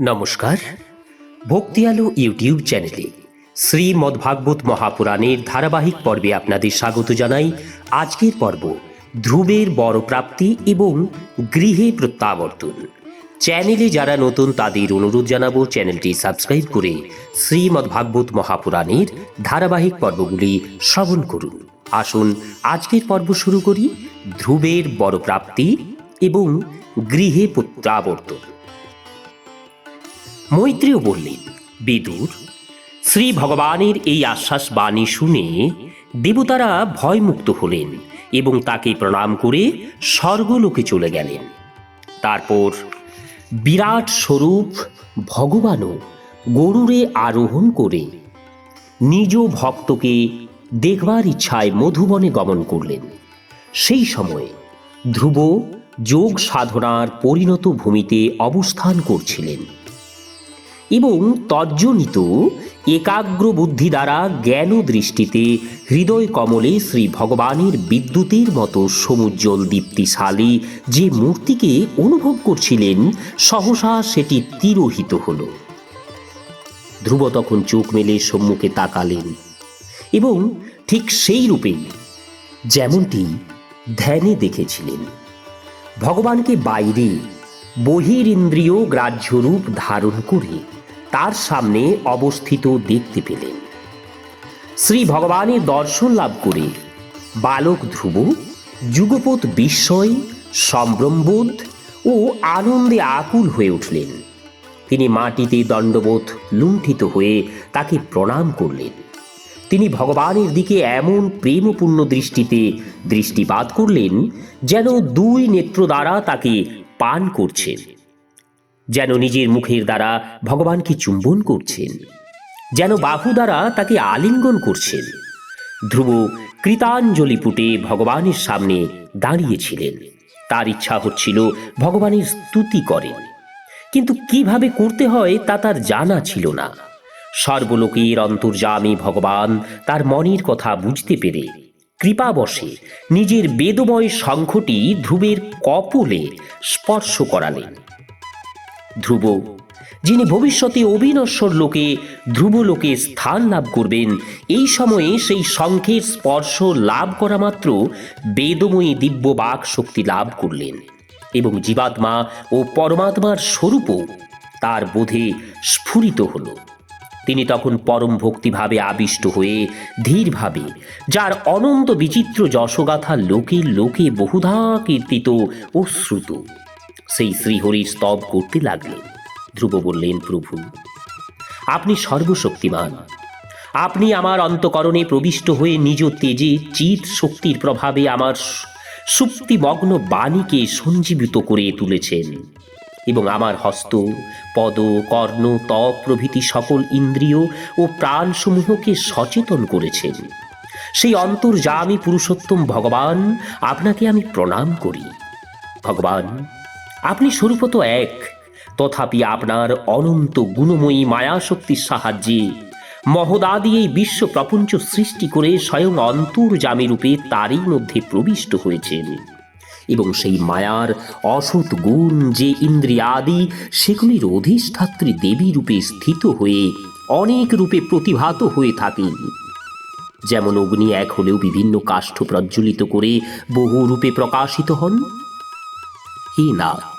নমস্কার। ভক্তি আলো ইউটিউব চ্যানেলে শ্রী শ্রীমদ্ভাগবত মহাপুরাণের ধারাবাহিক পর্বে আপনাদের স্বাগত জানাই। আজকের পর্ব ধ্রুবের বড় প্রাপ্তি এবং গৃহে প্রত্যাবর্তন। চ্যানেলে যারা নতুন তাদের অনুরোধ জানাব চ্যানেলটি সাবস্ক্রাইব করে শ্রীমদ্ভাগবত মহাপুরাণের ধারাবাহিক পর্বগুলি শ্রবণ করুন। আসুন, আজকের পর্ব শুরু করি। ধ্রুবের বড় প্রাপ্তি এবং গৃহে প্রত্যাবর্তন। মৈত্রীও বললেন, বেদুর, শ্রী ভগবানের এই আশ্বাস বাণী শুনে দেবতারা ভয়মুক্ত হলেন এবং তাকে প্রণাম করে স্বর্গলোকে চলে গেলেন। তারপর বিরাট স্বরূপ ভগবানও গরুরে আরোহণ করে নিজ ভক্তকে দেখবার ইচ্ছায় মধুবনে গমন করলেন। সেই সময়ে ধ্রুব যোগ সাধনার পরিণত ভূমিতে অবস্থান করছিলেন। এবং তজ্জনিত একাগ্র বুদ্ধি দ্বারা জ্ঞান দৃষ্টিতে হৃদয় কমলে শ্রী ভগবানের বিদ্যুতের মতো সমুজ্জ্বল দীপ্তিশালী যে মূর্তিকে অনুভব করছিলেন, সহসা সেটি তিরোহিত হল। ধ্রুব তখন চোখ মেলে সম্মুখে তাকালেন এবং ঠিক সেই রূপেই যেমনটি ধ্যানে দেখেছিলেন, ভগবানকে বাইরে বহিরিন্দ্রিয় গ্রাহ্য রূপ ধারণ করে তার সামনে অবস্থিত দেখতে পেলেন। শ্রী ভগবানের দর্শন লাভ করে বালক ধ্রুব, যুগপৎ বিস্ময়, সম্ভ্রমবোধ ও আনন্দে আকুল হয়ে উঠলেন। তিনি মাটিতে দণ্ডবোধ লুণ্ঠিত হয়ে তাকে প্রণাম করলেন। তিনি ভগবানের দিকে এমন প্রেমপূর্ণ দৃষ্টিতে দৃষ্টিপাত করলেন যেন দুই নেত্র দ্বারা তাকে পান করছেন। যেন নিজের মুখের দ্বারা ভগবানকে চুম্বন করছেন, যেন বাহু দ্বারা তাকে আলিঙ্গন করছেন। ধ্রুব কৃতাঞ্জলি পুটে ভগবানের সামনে দাঁড়িয়েছিলেন। তার ইচ্ছা হচ্ছিল ভগবানের স্তুতি করেন। কিন্তু কীভাবে করতে হয় তা তার জানা ছিল না। সর্বলোকের অন্তর্যামী ভগবান তার মনের কথা বুঝতে পেরে কৃপাবশে নিজের বেদময় শঙ্খটি ধ্রুবের কপলে স্পর্শ করালেন। ধ্রুব, যিনি ভবিষ্যতে অবিনশ্বর লোকে ধ্রুবলোকে স্থান লাভ করবেন। এই সময়ে সেই শঙ্খের স্পর্শ লাভ করা মাত্র বেদময়ী দিব্য বাক শক্তি লাভ করলেন এবং জীবাত্মা ও পরমাত্মার স্বরূপও তার বোধে স্ফুরিত হলো। তিনি তখন পরম ভক্তিভাবে আবিষ্ট হয়ে ধীরভাবে, যার অনন্ত বিচিত্র যশগাথা লোকে লোকে বহুধা কীর্তিত ও শ্রুত সেই শ্রীহরির স্তব করতে লাগলেন। ধ্রুব বললেন, প্রভু, আপনি সর্বশক্তিমান। আপনি আমার অন্তকরণে প্রবিষ্ট হয়ে নিজ তেজে চিত শক্তির প্রভাবে আমার সুপ্তিমগ্ন বাণীকে সঞ্জীবিত করে তুলেছেন এবং আমার হস্ত, পদ, কর্ণ, ত্বক প্রভৃতি সকল ইন্দ্রিয় ও প্রাণসমূহকে সচেতন করেছেন। সেই অন্তর্যামী পুরুষোত্তম ভগবান, আপনাকে আমি প্রণাম করি। ভগবান আপনি স্বরূপত এক। তথাপি আপনার অনন্ত গুণময়ী মায়াশক্তির সাহায্যে মহদাদি এই বিশ্ব প্রপঞ্চ সৃষ্টি করে স্বয়ং অন্তর্জামী রূপে তারই মধ্যে প্রবিষ্ট হয়েছেন। এবং সেই মায়ার অসৎ গুণ যে ইন্দ্রিয়াদি, সেগুলির অধিষ্ঠাত্রী দেবী রূপে স্থিত হয়ে অনেক রূপে প্রতিভাত হয়ে থাকেন। যেমন অগ্নি এক হলেও বিভিন্ন কাষ্ঠ প্রজ্বলিত করে বহু রূপে প্রকাশিত হন। হে না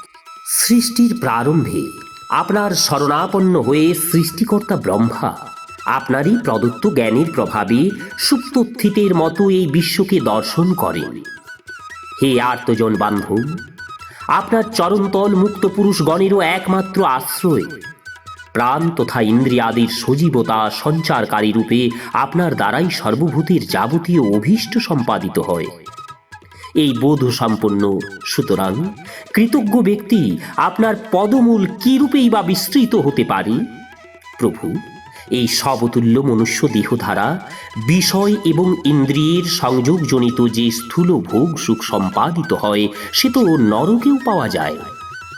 সৃষ্টির প্রারম্ভে আপনার শরণাপন্ন হয়ে সৃষ্টিকর্তা ব্রহ্মা, আপনারই প্রদত্ত জ্ঞানের প্রভাবে সুপ্তস্থিতের মতো এই বিশ্বকে দর্শন করেন। হে আর্তজন বান্ধব, আপনার চরণতল মুক্ত পুরুষগণেরও একমাত্র আশ্রয়। প্রাণ তথা ইন্দ্রিয়াদির সজীবতা সঞ্চারকারী রূপে আপনার দ্বারাই সর্বভূতির যাবতীয় অভীষ্ট সম্পাদিত হয়। এই বোধ সম্পন্ন সুতরাং কৃতজ্ঞ ব্যক্তি, আপনার পদমূল কি রূপেই বা বিস্তৃত হতে পারে? প্রভু, এই সবতুল্য মনুষ্য দেহধারা বিষয় এবং ইন্দ্রিয়ের সংযোগজনিত যে স্থূল ভোগ সুখ সম্পাদিত হয়, সে তো নরকেও পাওয়া যায়।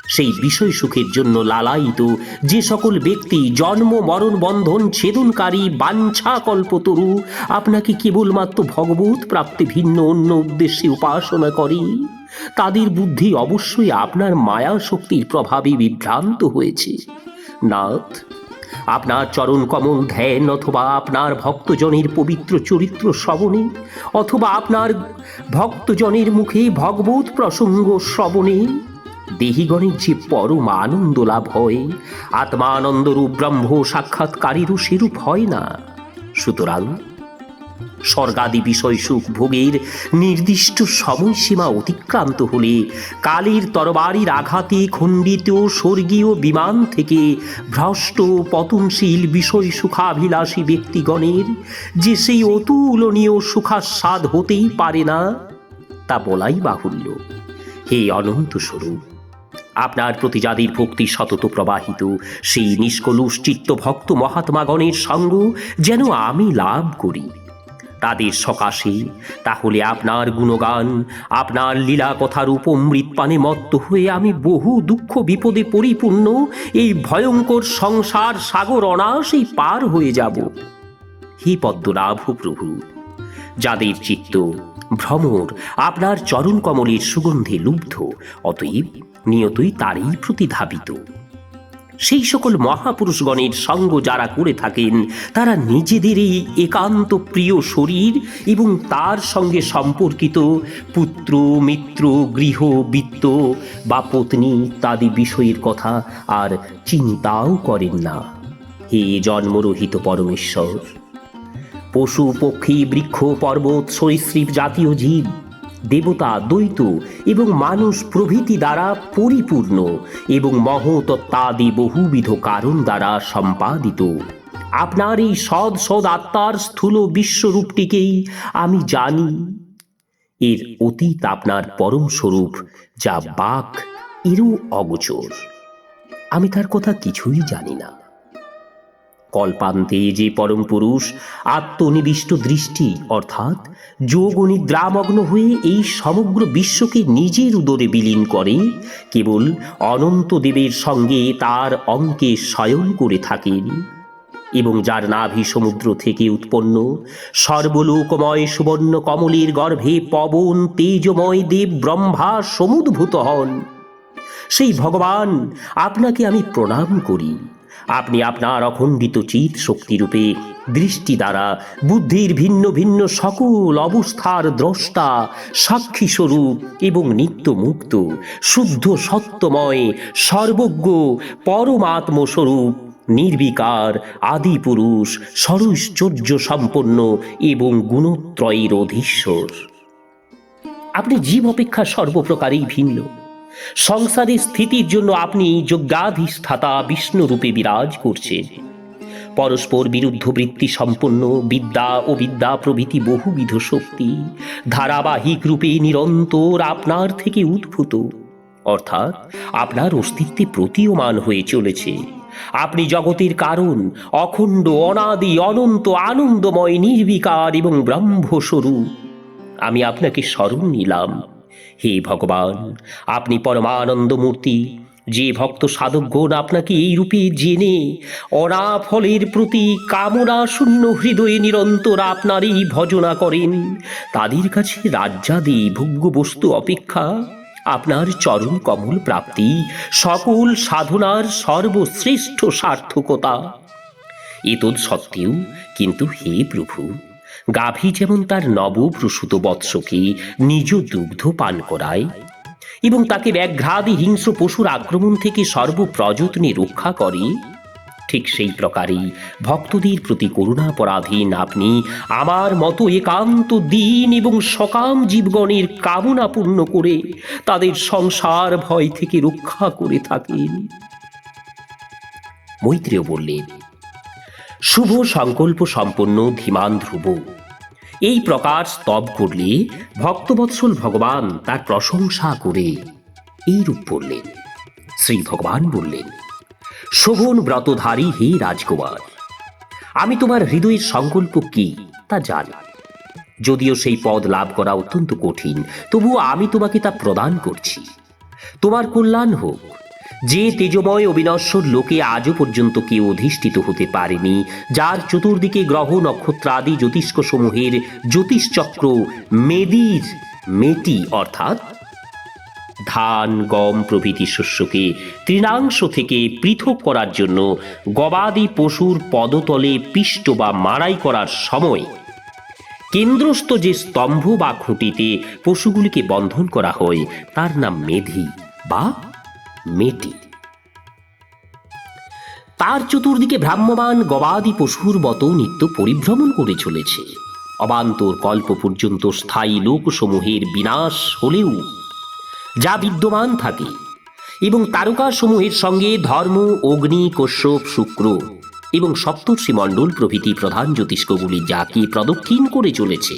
সেই বিষয় সুখের জন্য লালায়িত যে সকল ব্যক্তি জন্ম, মরণ, বন্ধন, ছেদনকারী, বাঞ্ছা কল্পতরু আপনাকে কেবলমাত্র ভগবত প্রাপ্তি ভিন্ন অন্য উদ্দেশ্যে উপাসনা করে। তাদের বুদ্ধি অবশ্যই আপনার মায়া শক্তির প্রভাবে বিভ্রান্ত হয়েছে। নাথ, আপনার চরণ কমল ধ্যান অথবা আপনার ভক্তজনের পবিত্র চরিত্র শ্রবণে অথবা আপনার ভক্তজনের মুখে ভগবত প্রসঙ্গ শ্রবণে দেহিগণের যে পরম আনন্দ লাভ হয়। আত্মানন্দরূপ ব্রহ্ম সাক্ষাৎকারীরও সেরূপ হয় না। সুতরাং স্বর্গাদি বিষয় সুখ ভোগের নির্দিষ্ট সময়সীমা অতিক্রান্ত হলে কালের তরবারির আঘাতে খণ্ডিত স্বর্গীয় বিমান থেকে ভ্রষ্ট পতনশীল বিষয় সুখাভিলাষী ব্যক্তিগণের যে সেই অতুলনীয় সুখাস্বাদ হতেই পারে না, তা বলাই বাহুল্য। হে অনন্ত স্বরূপ আপনার প্রতি যাদের ভক্তি সতত প্রবাহিত। সেই নিষ্কলুষ চিত্ত ভক্ত মহাত্মাগণের সঙ্গ যেন আমি লাভ করি। তাদের সকাশে তাহলে আপনার গুণগান, আপনার লীলা কথার উপমৃত মত্ত হয়ে আমি বহু দুঃখ বিপদে পরিপূর্ণ এই ভয়ঙ্কর সংসার সাগর অনায়াসেই পার হয়ে যাব। হে পদ্মনাভ প্রভু যাদের চিত্ত ভ্রমর, আপনার চরণ কমলের সুগন্ধে লুব্ধ, অতএব নিয়তই তারই প্রতি ধাবিত সেই সকল মহাপুরুষগণের সঙ্গ যারা করে থাকেন, তারা নিজেদেরই একান্ত প্রিয় শরীর এবং তার সঙ্গে সম্পর্কিত পুত্র, মিত্র, গৃহ, বিত্ত বা পত্নী ইত্যাদি বিষয়ের কথা আর চিন্তাও করেন না। হে জন্মরহিত পরমেশ্বর পশু, পক্ষী, বৃক্ষ, পর্বত, সরীসৃপ, জাতীয় জীব, দেবতা, দ্বৈত এবং মানুষ প্রভৃতি দ্বারা পরিপূর্ণ এবং মহতত্ত্বাদি বহুবিধ কারণ দ্বারা সম্পাদিত। আপনার এই সদ সদ আত্মার স্থূল বিশ্বরূপটিকেই আমি জানি। এর অতীত আপনার পরম স্বরূপ, যা বাক, এরও অগোচর। আমি তার কথা কিছুই জানি না। কল্পান্তে যে পরম পুরুষ, আত্মনিবিষ্ট দৃষ্টি, অর্থাৎ যোগ নিদ্রামগ্ন হয়ে এই সমগ্র বিশ্বকে নিজের উদরে বিলীন করে, কেবল অনন্ত দেবের সঙ্গে তার অঙ্কে শয়ন করে থাকেন। এবং যার নাভি সমুদ্র থেকে উৎপন্ন, সর্বলোকময় সুবর্ণ কমলের গর্ভে পবন তেজময় দেব ব্রহ্মা সমুদ্ভূত হন। সেই ভগবান, আপনাকে আমি প্রণাম করি। আপনি আপনার অখণ্ডিত চিত শক্তিরূপে দৃষ্টি দ্বারা বুদ্ধির ভিন্ন ভিন্ন সকল অবস্থার দ্রষ্টা সাক্ষী স্বরূপ এবং নিত্য মুক্ত শুদ্ধ সত্যময়, সর্বজ্ঞ পরমাত্ম স্বরূপ নির্বিকার আদি পুরুষ সরৈশ্বর্য সম্পন্ন এবং গুণত্রয়ের অধীশ্বর। আপনি জীব অপেক্ষা সর্বপ্রকারেই ভিন্ন। সংসারে স্থিতির জন্য আপনি যজ্ঞাধিষ্ঠাতা বিষ্ণুরূপে বিরাজ করছেন। পরস্পর বিরুদ্ধ বৃত্তি সম্পন্ন, বিদ্যা ও বিদ্যা প্রভৃতি বহুবিধ শক্তি, ধারাবাহিক রূপে নিরন্তর আপনার থেকে উদ্ভূত। অর্থাৎ আপনার অস্তিত্বে প্রতীয়মান হয়ে চলেছে। আপনি জগতের কারণ, অখণ্ড, অনাদি, অনন্ত, আনন্দময়, নির্বিকার এবং ব্রহ্মস্বরূপ। আমি আপনাকে স্মরণ নিলাম। হে ভগবান, আপনি পরমানন্দ মূর্তি যে ভক্ত সাধকগণ আপনাকে এই রূপে জেনে অনাফলের প্রতি কামনা শূন্য হৃদয়ে নিরন্তর আপনারই ভজনা করেন, তাদের কাছে রাজ্যাদি ভোগ্য বস্তু অপেক্ষা আপনার চরণ কমল প্রাপ্তি সকল সাধনার সর্বশ্রেষ্ঠ সার্থকতা। এতদ সত্ত্বেও কিন্তু হে প্রভু গাভী যেমন তার নবপ্রসূত বৎসকে নিজ দুগ্ধ পান করায়, এবং তাকে ব্যাঘ্রাদি হিংস্র পশুর আক্রমণ থেকে সর্বপ্রযত্নে রক্ষা করে, ঠিক সেই প্রকারেই ভক্তদের প্রতি করুণাপরাধীন আপনি আমার মতো একান্ত দিন এবং সকাম জীবগণের কামনা পূর্ণ করে তাদের সংসার ভয় থেকে রক্ষা করে থাকেন। মৈত্রেয় বললেন, শুভ সংকল্প সম্পন্ন ধীমান ধ্রুব এই প্রকার স্তব করলে ভক্তবৎসল ভগবান তার প্রশংসা করে। এই রূপ বললেন। শ্রী ভগবান বললেন, শোভন ব্রতধারী হে রাজকুমার, আমি তোমার হৃদয়ের সংকল্প কি তা জানি। যদিও সেই পদ লাভ করা অত্যন্ত কঠিন, তবুও আমি তোমাকে তা প্রদান করছি। তোমার কল্যাণ হোক যে তেজময় অবিনশ্বর লোকে আজও পর্যন্ত কেউ অধিষ্ঠিত হতে পারেনি, যার চতুর্দিকে গ্রহ নক্ষত্রাদি জ্যোতিষ্ক সমূহের জ্যোতিষচক্র মেদির, মেটি অর্থাৎ ধান, গম প্রভৃতি শস্যকে তৃণাংশ থেকে পৃথক করার জন্য গবাদি পশুর পদতলে পিষ্ট বা মারাই করার সময় কেন্দ্রস্থ যে স্তম্ভ বা খুঁটিতে পশুগুলিকে বন্ধন করা হয়, তার নাম মেধি বা মেটি তার চতুর্দিকে ভ্রাম্যমান গবাদি পশুর মতো নিত্য পরিভ্রমণ করে চলেছে। অবান্তর কল্প পর্যন্ত স্থায়ী লোকসমূহের বিনাশ হলেও যা বিদ্যমান থাকে এবং তারকাসমূহের সঙ্গে ধর্ম, অগ্নি, কশ্যপ, শুক্র এবং সপ্তর্ষি মণ্ডল প্রভৃতি প্রধান জ্যোতিষ্কগুলি যাকে প্রদক্ষিণ করে চলেছে,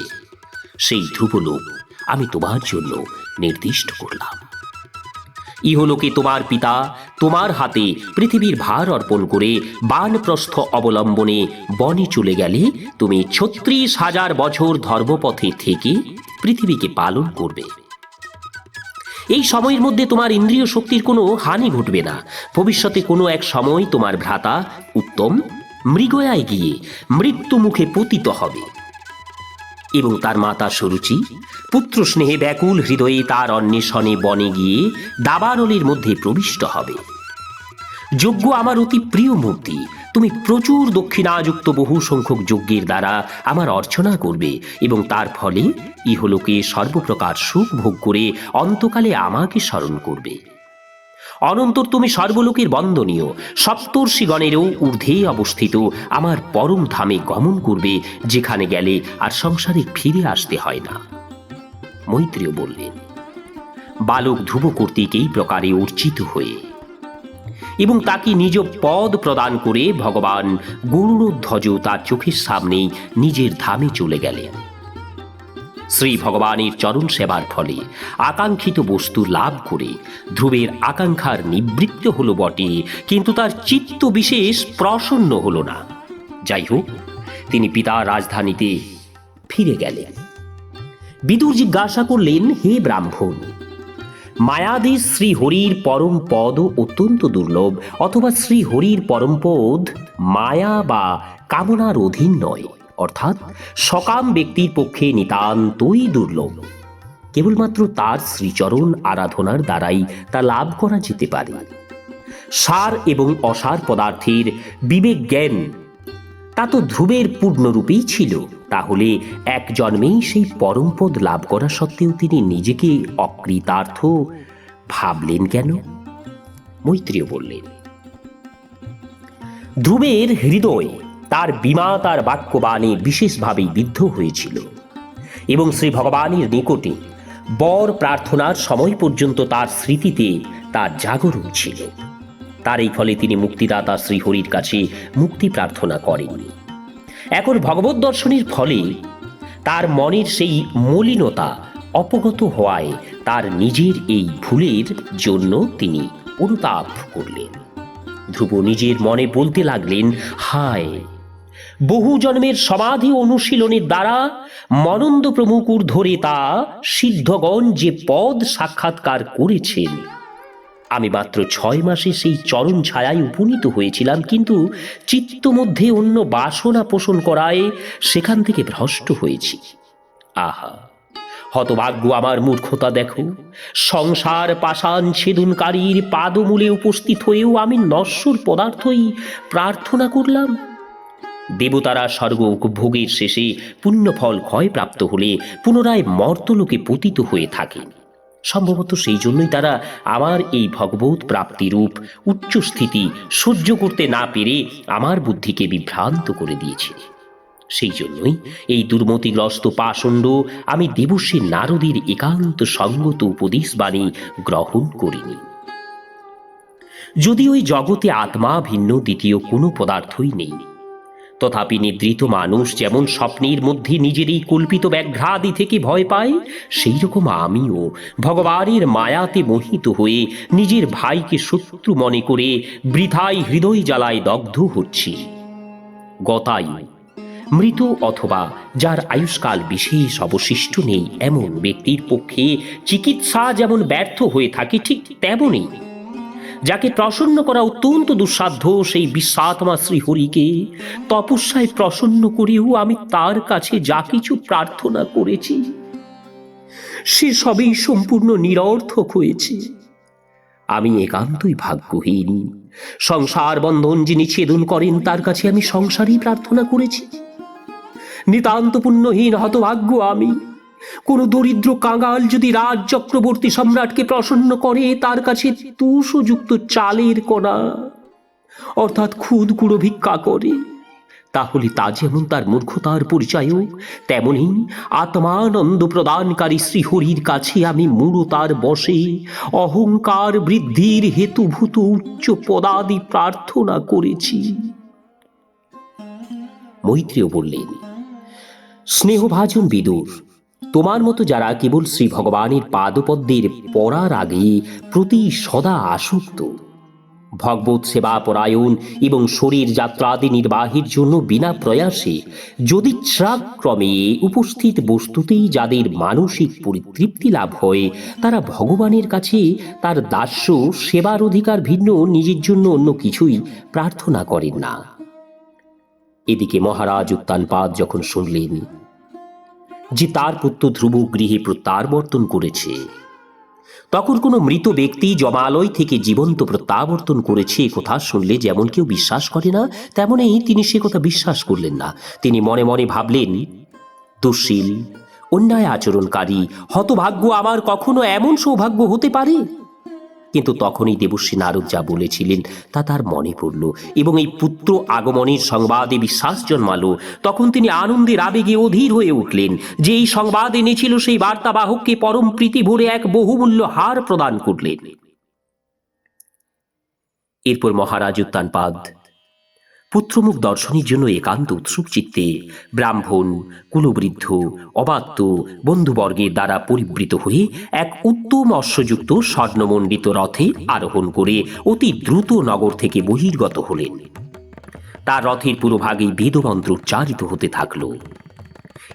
সেই ধ্রুবলোক আমি তোমার জন্য নির্দিষ্ট করলাম। ইহলোকে তোমার পিতা, তোমার হাতে পৃথিবীর ভার অর্পণ করে বানপ্রস্থ অবলম্বনে বনে চলে গেলে তুমি ছত্রিশ হাজার বছর ধর্মপথে থেকে পৃথিবীকে পালন করবে। এই সময়ের মধ্যে তোমার ইন্দ্রিয় শক্তির কোনো হানি ঘটবে না। ভবিষ্যতে কোনো এক সময় তোমার ভ্রাতা উত্তম মৃগয়ায় গিয়ে মৃত্যু মুখে পতিত হবে। এবং তার মাতা সুরুচি পুত্র স্নেহে ব্যাকুল হৃদয়ে তার অন্বেষণে বনে গিয়ে দাবানলের মধ্যে প্রবিষ্ট হবে। যজ্ঞ আমার অতি প্রিয় মূর্তি। তুমি প্রচুর দক্ষিণাযুক্ত বহু সংখ্যক যজ্ঞের দ্বারা আমার অর্চনা করবে এবং তার ফলে ইহলোকে সর্বপ্রকার সুখ ভোগ করে অন্তকালে আমাকে স্মরণ করবে। অনন্তর তুমি সর্বলোকের বন্দনীয়। সপ্তর্ষিগণেরও ঊর্ধ্বে অবস্থিত আমার পরম ধামে গমন করবে, যেখানে গেলে আর সংসারে ফিরে আসতে হয় না। মৈত্রীয় বললেন, বালক ধ্রুব কর্তৃক এই প্রকারে অর্চিত হয়ে এবং তাকে নিজ পদ প্রদান করে ভগবান গরুড়ধ্বজ তার চোখের সামনেই নিজের ধামে চলে গেলেন। শ্রী ভগবানের চরণ সেবার ফলে আকাঙ্ক্ষিত বস্তু লাভ করে ধ্রুবের আকাঙ্ক্ষার নিবৃত্ত হলো বটে, কিন্তু তার চিত্ত বিশেষ প্রসন্ন হলো না। যাই হোক, তিনি পিতার রাজধানীতে ফিরে গেলেন। বিদুর জিজ্ঞাসা করলেন, হে ব্রাহ্মণ, মায়াদি শ্রীহরির পরম পদ অত্যন্ত দুর্লভ, অথবা শ্রীহরির পরম পদ মায়া বা কামনার অধীন নয়, অর্থাৎ সকাম ব্যক্তির পক্ষে নিতান্তই দুর্লভ। কেবলমাত্র তার শ্রীচরণ আরাধনার দ্বারাই তা লাভ করা যেতে পারে। সার এবং অসার পদার্থের বিবেক জ্ঞান তা তো ধ্রুবের পূর্ণরূপেই ছিল। তাহলে এক জন্মেই সেই পরমপদ লাভ করা সত্ত্বেও তিনি নিজেকে অকৃতার্থ ভাবলেন কেন? মৈত্রীয় বললেন, ধ্রুবের হৃদয় তার বিমা তার বাক্যবাণে বিশেষভাবেই বিদ্ধ হয়েছিল এবং শ্রী ভগবানের নিকটে বর প্রার্থনার সময় পর্যন্ত তার স্মৃতিতে তার জাগরণ ছিল। তার এই ফলে তিনি মুক্তিদাতা শ্রীহরির কাছে মুক্তি প্রার্থনা করেননি। এখন ভগবত দর্শনের ফলে তার মনের সেই মলিনতা অপগত হওয়ায় তার নিজের এই ভুলের জন্য তিনি অনুতাপ করলেন। ধ্রুব নিজের মনে বলতে লাগলেন, হায়, বহু জন্মের সমাধি অনুশীলনের দ্বারা মনন্দ প্রমুকুর ধরে তা সিদ্ধগণ যে পদ সাক্ষাৎকার করেছেন আমি মাত্র ছয় মাসে সেই চরণ ছায়ায় উপনীত হয়েছিলাম, কিন্তু চিত্ত মধ্যে অন্য বাসনা পোষণ করায় সেখান থেকে ভ্রষ্ট হয়েছি। আহা, হতভাগ্য আমার মূর্খতা দেখো, সংসার পাষাণ ছেদনকারীর পাদমূলে উপস্থিত হয়েও আমি নশ্বর পদার্থই প্রার্থনা করলাম। দেবতারা স্বর্গ ভোগের শেষে পুণ্যফল ক্ষয়প্রাপ্ত হলে পুনরায় মর্তলোকে পতিত হয়ে থাকেন। সম্ভবত সেই জন্যই তারা আমার এই ভগবত প্রাপ্তিরূপ উচ্চস্থিতি সহ্য করতে না পেরে আমার বুদ্ধিকে বিভ্রান্ত করে দিয়েছে। সেই জন্যই এই দুর্মতিগ্রস্ত পাষণ্ড আমি দেবশ্রী নারদের একান্ত সঙ্গত উপদেশ বাণী গ্রহণ করিনি। যদি ওই জগতে আত্মা ভিন্ন দ্বিতীয় কোনো পদার্থই নেই তথাপি নিদ্রিত মানুষ যেমন স্বপ্নের মধ্যে নিজের এই কল্পিত ব্যাঘ্রাদি থেকে ভয় পায় সেই রকম আমিও ভগবানের মায়াতে মোহিত হয়ে নিজের ভাইকে শত্রু মনে করে বৃথায় হৃদয় জ্বালায় দগ্ধ হচ্ছি। গতায়ু, মৃত অথবা যার আয়ুষ্কাল বিশেষ অবশিষ্ট নেই, এমন ব্যক্তির পক্ষে চিকিৎসা যেমন ব্যর্থ হয়ে থাকে, ঠিক তেমনই। যাকে প্রসন্ন করা অত্যন্ত দুঃসাধ্য সেই বিশ্বাত্মা শ্রীহরিকে। তপস্যায় প্রসন্ন করেও আমি তার কাছে যা কিছু প্রার্থনা করেছি, সে সবই সম্পূর্ণ নিরর্থক হয়েছে। আমি একান্তই ভাগ্যহীন। সংসার বন্ধন যিনি ছেদন করেন, তার কাছে আমি সংসারই প্রার্থনা করেছি। নিতান্ত পুণ্যহীন হতভাগ্য আমি। কোন দরিদ্র কাঙাল যদি রাজ চক্রবর্তী সম্রাটকে প্রসন্ন করে, তার কাছে তুষযুক্ত চালের কণা। অর্থাৎ খুদ কুড়ো ভিক্ষা করে। তাহলে তা যেমন তার মূর্খতার পরিচায়ক, তেমনি আত্মানন্দ প্রদানকারী শ্রীহরির কাছে আমি মূঢ়তার বসে অহংকার বৃদ্ধির হেতুভূত উচ্চ পদাদি প্রার্থনা করেছি। মৈত্রেয় বললেন, স্নেহভাজন বিদুর তোমার মতো যারা কেবল শ্রী ভগবানের পাদপদ্মের পড়ার আগে প্রতি সদা আসক্ত। ভগবত সেবা পরায়ণ এবং শরীর যাত্রাদি নির্বাহের জন্য বিনা প্রয়াসে যদি ক্রমে উপস্থিত বস্তুতেই যাদের মানসিক পরিতৃপ্তি লাভ হয়, তারা ভগবানের কাছে তার দাস্য সেবার অধিকার ভিন্ন নিজের জন্য অন্য কিছুই প্রার্থনা করেন না। এদিকে মহারাজ উত্তানপাদ যখন শুনলেন যে তার পুত্র ধ্রুব গৃহে প্রত্যাবর্তন করেছে। তখন কোনো মৃত ব্যক্তি জমালয় থেকে জীবন্ত প্রত্যাবর্তন করেছে এ কথা শুনলে যেমন কেউ বিশ্বাস করে না, তেমনই তিনি সে কথা বিশ্বাস করলেন না। তিনি মনে মনে ভাবলেন, দুশীল, অন্যায় আচরণকারী, হতভাগ্য আমার কখনো এমন সৌভাগ্য হতে পারে? কিন্তু তখনই দেবশ্রী নারদ যা বলেছিলেন তা তার মনে পড়ল এবং এই পুত্র আগমনের সংবাদে বিশ্বাস জন্মালো। তখন তিনি আনন্দের আবেগে অধীর হয়ে উঠলেন। যে এই সংবাদ এনেছিল সেই বার্তাবাহককে পরম প্রীতি ভরে এক বহুমূল্য হার প্রদান করলেন। এরপর মহারাজ উত্তানপাদ পুত্রমুখ দর্শনের জন্য একান্ত উৎসুক চিত্তে ব্রাহ্মণ, কুলবৃদ্ধ অবাত্য বন্ধুবর্গের দ্বারা পরিবৃত হয়ে এক উত্তম অশ্বযুক্ত স্বর্ণমণ্ডিত রথে আরোহণ করে অতি দ্রুত নগর থেকে বহির্গত হলেন। তার রথের পুরোভাগে বেদমন্ত্র উচ্চারিত হতে থাকল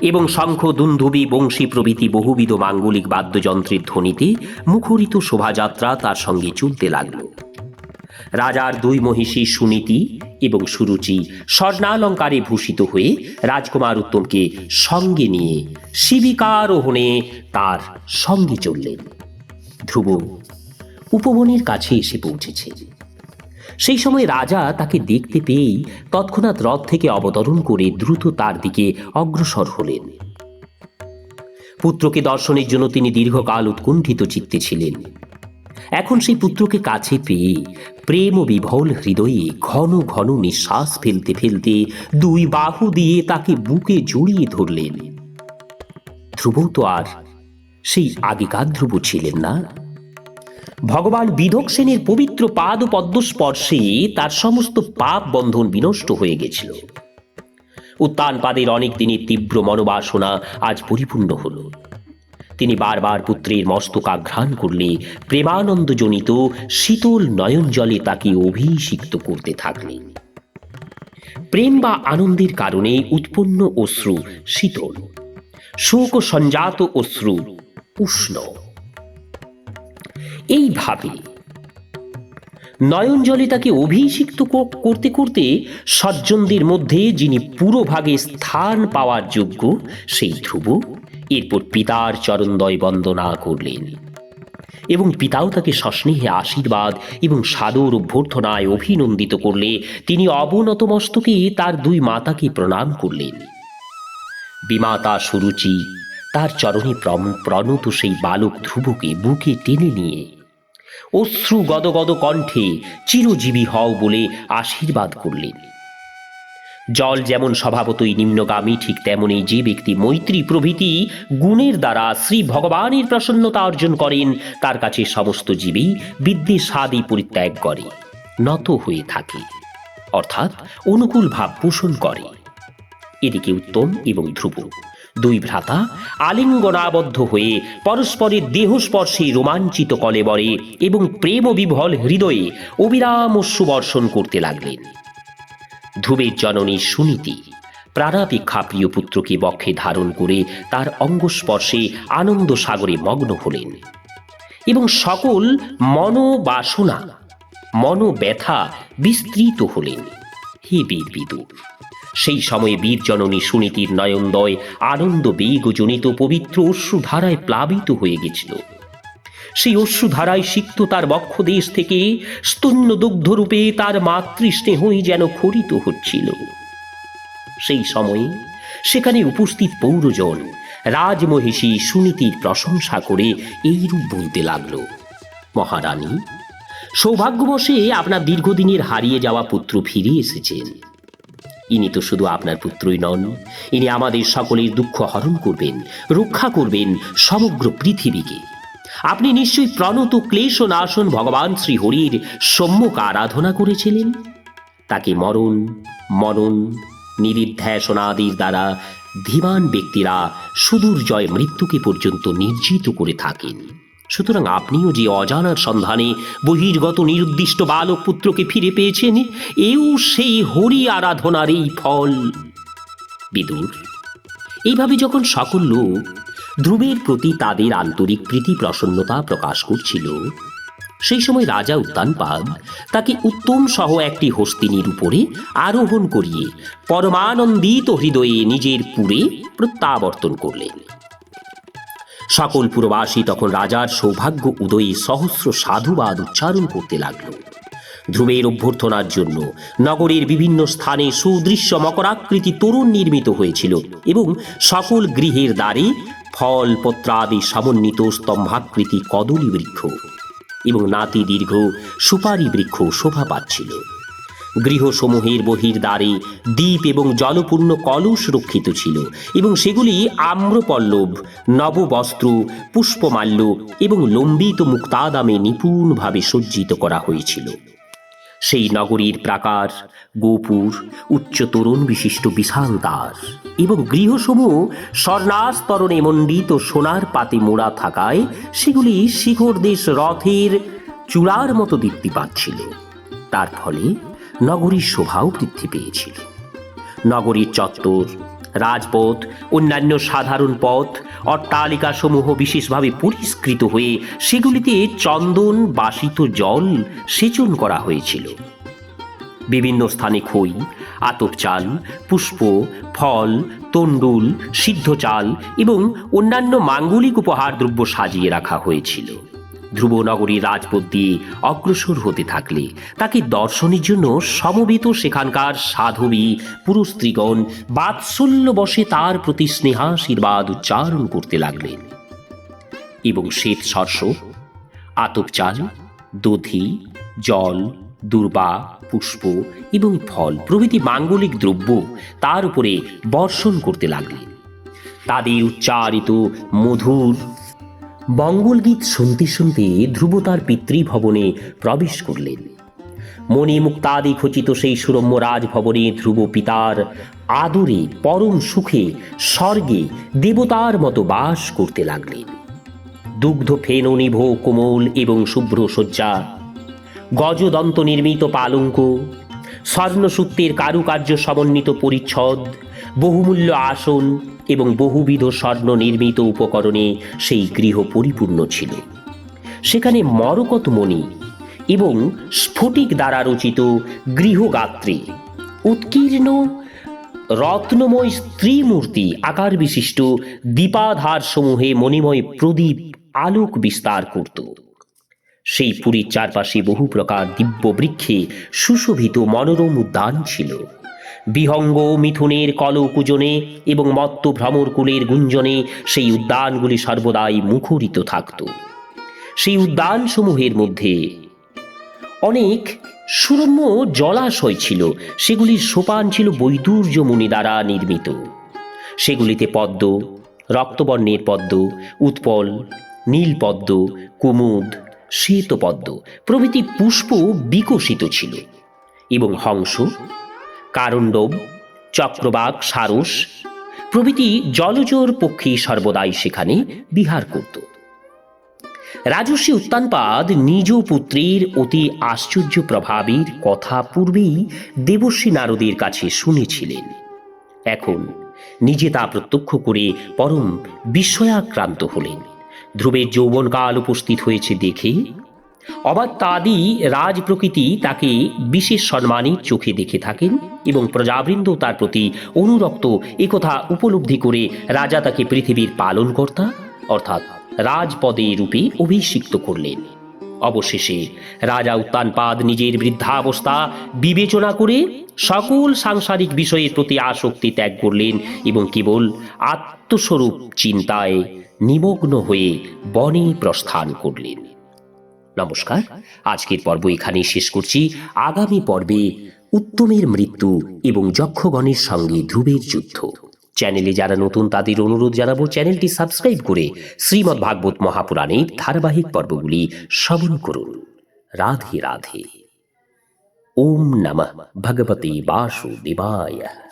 এবং শঙ্খ দুন্দুবি বংশী প্রভৃতি বহুবিধ মাঙ্গলিক বাদ্যযন্ত্রের ধ্বনিতে মুখরিত শোভাযাত্রা তার সঙ্গে চলতে লাগল। রাজার দুই মহিষী সুনীতি এবং সুরুচি স্বর্ণালঙ্কারে ভূষিত হয়ে রাজকুমার উত্তমকে সঙ্গে নিয়ে শিবিকারোহণে তার সঙ্গে চললেন। ধ্রুব উপবনের কাছে এসে পৌঁছেছে। সেই সময় রাজা তাকে দেখতে পেয়েই তৎক্ষণাৎ রথ থেকে অবতরণ করে দ্রুত তার দিকে অগ্রসর হলেন। পুত্রকে দর্শনের জন্য তিনি দীর্ঘকাল উৎকণ্ঠিত চিত্তে ছিলেন। এখন সেই পুত্রকে কাছে পেয়ে প্রেম ও বিভল হৃদয়ে ঘন ঘন নিঃশ্বাস ফেলতে ফেলতে দুই বাহু দিয়ে তাকে বুকে জড়িয়ে ধরলেন। ধ্রুব তো আর সেই আগেকার ধ্রুব ছিলেন না। ভগবান বিধক সেনের পবিত্র পাদ ও পদ্মস্পর্শে তার সমস্ত পাপ বন্ধন বিনষ্ট হয়ে গেছিল। উত্তানপাদের অনেক দিনের তীব্র মনোবাসনা আজ পরিপূর্ণ হলো। তিনি বারবার পুত্রের মস্তকাঘ্রাণ করলে প্রেমানন্দজনিত শীতল নয়ন জলে তাকে অভিষিক্ত করতে থাকলেন। প্রেম বা আনন্দের কারণে উৎপন্ন অশ্রু শীতল শোক সঞ্জাত অশ্রু উষ্ণ। এইভাবে নয়ন জলে তাকে অভিষিক্ত করতে করতে সজ্জনদের মধ্যে যিনি পুরোভাগে স্থান পাওয়ার যোগ্য সেই ধ্রুব এরপর পিতার চরণদয় বন্দনা করলেন। এবং পিতাও তাকে সস্নেহে আশীর্বাদ এবং সাদর অভ্যর্থনায় অভিনন্দিত করলে তিনি অবনত মস্তকে তার দুই মাতাকে প্রণাম করলেন। বিমাতা সুরুচি তার চরণে প্রণত সেই বালক ধ্রুবকে বুকে টেনে নিয়ে, অশ্রু গদগদ কণ্ঠে চিরজীবী হও বলে আশীর্বাদ করলেন। জল যেমন স্বভাবতই নিম্নগামী, ঠিক তেমনি যে ব্যক্তি মৈত্রী প্রভৃতি গুণের দ্বারা শ্রী ভগবানের প্রসন্নতা অর্জন করেন, তার কাছে সমস্ত জীবই বিদ্বেষ আদি পরিত্যাগ করে, নত হয়ে থাকে, অর্থাৎ অনুকূল ভাব পোষণ করে। এদিকে উত্তম এবং ধ্রুব, দুই ভ্রাতা আলিঙ্গনাবদ্ধ হয়ে পরস্পরের দেহস্পর্শে রোমাঞ্চিত কলেবরে এবং প্রেম বিভল হৃদয়ে অবিরাম অশ্রুবর্ষণ করতে লাগলেন। ধ্রুবের জননী সুনীতি। প্রাণাপেক্ষা প্রিয় পুত্রকে বক্ষে ধারণ করে তার অঙ্গস্পর্শে আনন্দ সাগরে মগ্ন হলেন। এবং সকল মনোবাসনা, মনোব্যথা বিস্তৃত হলেন। হে বীর বিদুর, সেই সময়ে বীর জননী সুনীতির নয়নদয় আনন্দ বেগজনিত পবিত্র অশ্রুধারায় প্লাবিত হয়ে গেছিল। সেই অশ্রুধারায় সিক্ত তার বক্ষদেশ থেকে স্তন্য দুগ্ধরূপে তার মাতৃস্নেহই যেন খরিত হচ্ছিল। সেই সময়ে সেখানে উপস্থিত পৌরজন রাজমহিষী সুনীতির প্রশংসা করে এইরূপ বলতে লাগল, মহারানী, সৌভাগ্যবশে আপনার দীর্ঘদিনের হারিয়ে যাওয়া পুত্র ফিরে এসেছেন। ইনি তো শুধু আপনার পুত্রই নন, ইনি আমাদের সকলের দুঃখ হরণ করবেন, রক্ষা করবেন সমগ্র পৃথিবীকে। আপনি নিশ্চয়ই প্রণত ক্লেশ ও নাশন ভগবান শ্রী হরির সম্মুখ আরাধনা করেছিলেন। তাকে মরণ, মনন নিরিধ্যাসনাদির দ্বারা ধীমান ব্যক্তিরা সুদূর জয় মৃত্যুকে পর্যন্ত নির্জিত করে থাকেন। সুতরাং আপনিও যে অজানার সন্ধানে বহির্গত নিরুদ্দিষ্ট বালক পুত্রকে ফিরে পেয়েছেন, এও সেই হরি আরাধনার এই ফল। বিদুর, এইভাবে যখন সকল লোক ধ্রুবের প্রতি তাদের আন্তরিক প্রীতি প্রসন্নতা প্রকাশ করছিল। সেই সময় রাজা উত্তানপাদ তাকে উত্তম সহ একটি হস্তিনীর উপরে আরোহণ করিয়ে পরমানন্দিত হৃদয়ে নিজের পুরে প্রত্যাবর্তন করলেন। সকল পুরবাসী তখন রাজার সৌভাগ্য উদয়ে সহস্র সাধুবাদ উচ্চারণ করতে লাগল। ধ্রুবের অভ্যর্থনার জন্য নগরের বিভিন্ন স্থানে সুদৃশ্য মকরাকৃতি তরুণ নির্মিত হয়েছিল এবং সকল গৃহের দ্বারে ফল পত্রাদি সমন্বিত স্তম্ভাকৃতি কদলী বৃক্ষ এবং নাতি দীর্ঘ সুপারি বৃক্ষ শোভা পাচ্ছিল। গৃহসমূহের বহির দ্বারে দ্বীপ এবং জলপূর্ণ কলস রক্ষিত ছিল এবং সেগুলি আম্রপল্লব, নববস্ত্র, পুষ্পমাল্য এবং লম্বিত মুক্তাদামে নিপুণভাবে সজ্জিত করা হয়েছিল। সেই নগরীর প্রাকার, গোপুর, উচ্চ তরুণ বিশিষ্ট বিশাল দ্বার এবং গৃহসমূহ স্বর্ণাস্তরণে মণ্ডিত সোনার পাতে মোড়া থাকায় সেগুলি শিখর দেশ রথের চূড়ার মতো দীপ্তি পাচ্ছিল। তার ফলে নগরীর শোভাও বৃদ্ধি পেয়েছিল। নগরীর চত্বর রাজপথ, অন্যান্য সাধারণ পথ অট্টালিকা সমূহ বিশেষভাবে পরিষ্কৃত হয়ে সেগুলিতে চন্দন, বাসিত জল সেচন করা হয়েছিল। বিভিন্ন স্থানে খই আতপ চাল, পুষ্প, ফল, তণ্ডুল, সিদ্ধ চাল এবং অন্যান্য মাঙ্গলিক উপহার দ্রব্য সাজিয়ে রাখা হয়েছিল। ধ্রুবনগরীর রাজপথ দিয়ে অগ্রসর হতে থাকলে তাকে দর্শনের জন্য সমবেত সেখানকার সাধবী পুরুষ স্ত্রীগণ বাৎসল্য বসে তার প্রতি স্নেহাশীর্বাদ উচ্চারণ করতে লাগলেন। এবং শ্বেত শস্য আতপ চাল, দধি, জল, দুর্বা, পুষ্প এবং ফল প্রভৃতি মাঙ্গলিক দ্রব্য তার উপরে বর্ষণ করতে লাগলেন। তাদের উচ্চারিত মধুর মঙ্গলগীত শুনতে শুনতে ধ্রুব তার পিতৃভবনে প্রবেশ করলেন। মণি মুক্তাদি খচিত সেই সুরম্য রাজভবনে ধ্রুব পিতার আদরে পরম সুখে স্বর্গে দেবতার মতো বাস করতে লাগলেন। দুগ্ধ ফেন নিভ কোমল এবং শুভ্র শয্যা, গজদন্ত নির্মিত পালঙ্ক, স্বর্ণসূত্রের কারুকার্য সমন্বিত পরিচ্ছদ বহুমূল্য আসন এবং বহুবিধ স্বর্ণ নির্মিত উপকরণে সেই গৃহ পরিপূর্ণ ছিল। সেখানে মরকত মণি এবং স্ফটিক দ্বারা রচিত গৃহগাত্রে, উৎকীর্ণ, রত্নময় স্ত্রীমূর্তি আকার বিশিষ্ট দীপাধার সমূহে মণিময় প্রদীপ আলোক বিস্তার করত। সেই পুরীর চারপাশে বহু প্রকার দিব্য বৃক্ষে সুশোভিত মনোরম উদ্যান ছিল। বিহঙ্গ, মিথুনের কলকুজনে এবং মত্ত ভ্রমরকুলের গুঞ্জনে সেই উদ্যানগুলি সর্বদাই মুখরিত থাকত। সেই উদ্যানসমূহের মধ্যে অনেক সুরম্য জলাশয় ছিল। সেগুলির সোপান ছিল বৈদুর্য মুনি দ্বারা নির্মিত। সেগুলিতে পদ্ম, রক্তবর্ণের পদ্ম, উৎপল, নীলপদ্ম, কুমুদ, শ্বেতপদ্ম প্রভৃতি পুষ্প বিকশিত ছিল এবং হংস কারণ্ডব, চক্রবাক সারস প্রভৃতি জলচর পক্ষী সর্বদাই সেখানে বিহার করত। রাজস্বী উত্তানপাদ নিজ পুত্রের অতি আশ্চর্য প্রভাবের কথা পূর্বেই দেবশ্রী নারদের কাছে শুনেছিলেন। এখন নিজে তা প্রত্যক্ষ করে পরম বিস্ময়াক্রান্ত হলেন। ধ্রুবের যৌবনকাল উপস্থিত হয়েছে দেখে অবাত্যাদি রাজ প্রকৃতি তাকে বিশেষ সম্মানের চোখে দেখে থাকেন এবং প্রজাবৃন্দ তার প্রতি অনুরক্ত একথা উপলব্ধি করে রাজা তাকে পৃথিবীর পালনকর্তা, অর্থাৎ রাজপদে রূপে অভিষিক্ত করলেন। অবশেষে রাজা উত্তানপাদ নিজের বৃদ্ধাবস্থা বিবেচনা করে সকল সাংসারিক বিষয়ের প্রতি আসক্তি ত্যাগ করলেন এবং কেবল আত্মস্বরূপ চিন্তায় নিমগ্ন হয়ে বনে প্রস্থান করলেন। নমস্কার। আজকের পর্ব এখানেই শেষ করছি। আগামী পর্বে উত্তমের মৃত্যু এবং যক্ষগণের সঙ্গে ধ্রুবের যুদ্ধ। চ্যানেলে যারা নতুন, তাদের অনুরোধ জানাব চ্যানেলটি সাবস্ক্রাইব করে শ্রীমদ্ ভাগবত মহাপুরাণের ধারাবাহিক পর্বগুলি শ্রবণ করুন। রাধে রাধে। ওম নমঃ। ভগবতে বাসুদেবায়।